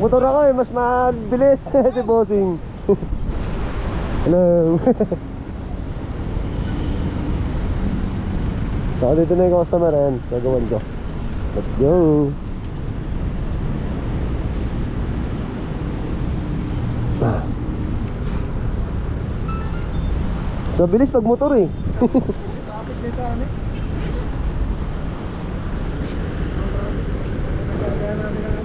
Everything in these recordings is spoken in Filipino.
ako eh, mas mabilis si bossing. Hello. so, dito na yung customer and gagawin ko. Let's go. So, bilis pag motor eh. Kapit amin. Kaya namin ang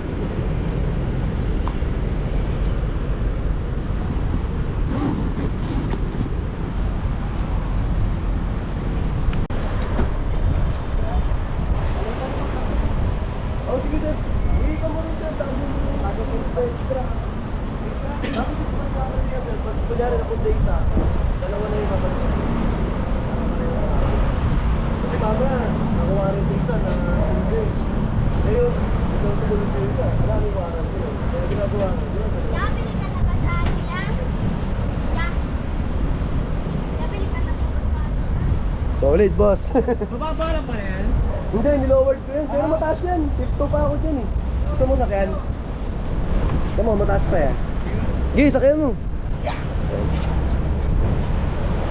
Oh, sige sir. Iika mo rin sir. Tago mo yung tago mo extra extra. Tapos extra pa rin yan sir. Pag kunyari napunta isa, dalawa na yung papalitan. Kasi mama, nakuha rin yung isa na hindi. Ngayon, ikaw sumunod yung isa. Wala nang warranty yun. Kaya ginagawa ko yun. Ya, bili ka na ba sa akin yan? Ya. Ya, bili ka na ba sa? Solid, boss. Mababa lang pala yan. Hindi, nilowered ko yun. Pero mataas yan. Tipto pa ako dyan eh. Gusto mo sakyan? Gusto mo, mataas pa yan. Gigi, sakyan mo.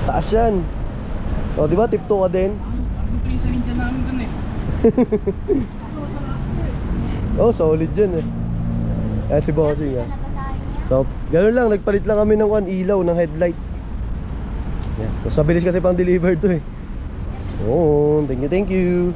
Taas yan. O, di ba? Tipto ka din. Ito yung sa India namin dun eh. Oh, solid dyan eh. Ayan si bossing ah. So, ganun lang. Nagpalit lang kami ng one ilaw, ng headlight. Yan. Mas mabilis kasi pang deliver to eh. Oo, thank you, thank you.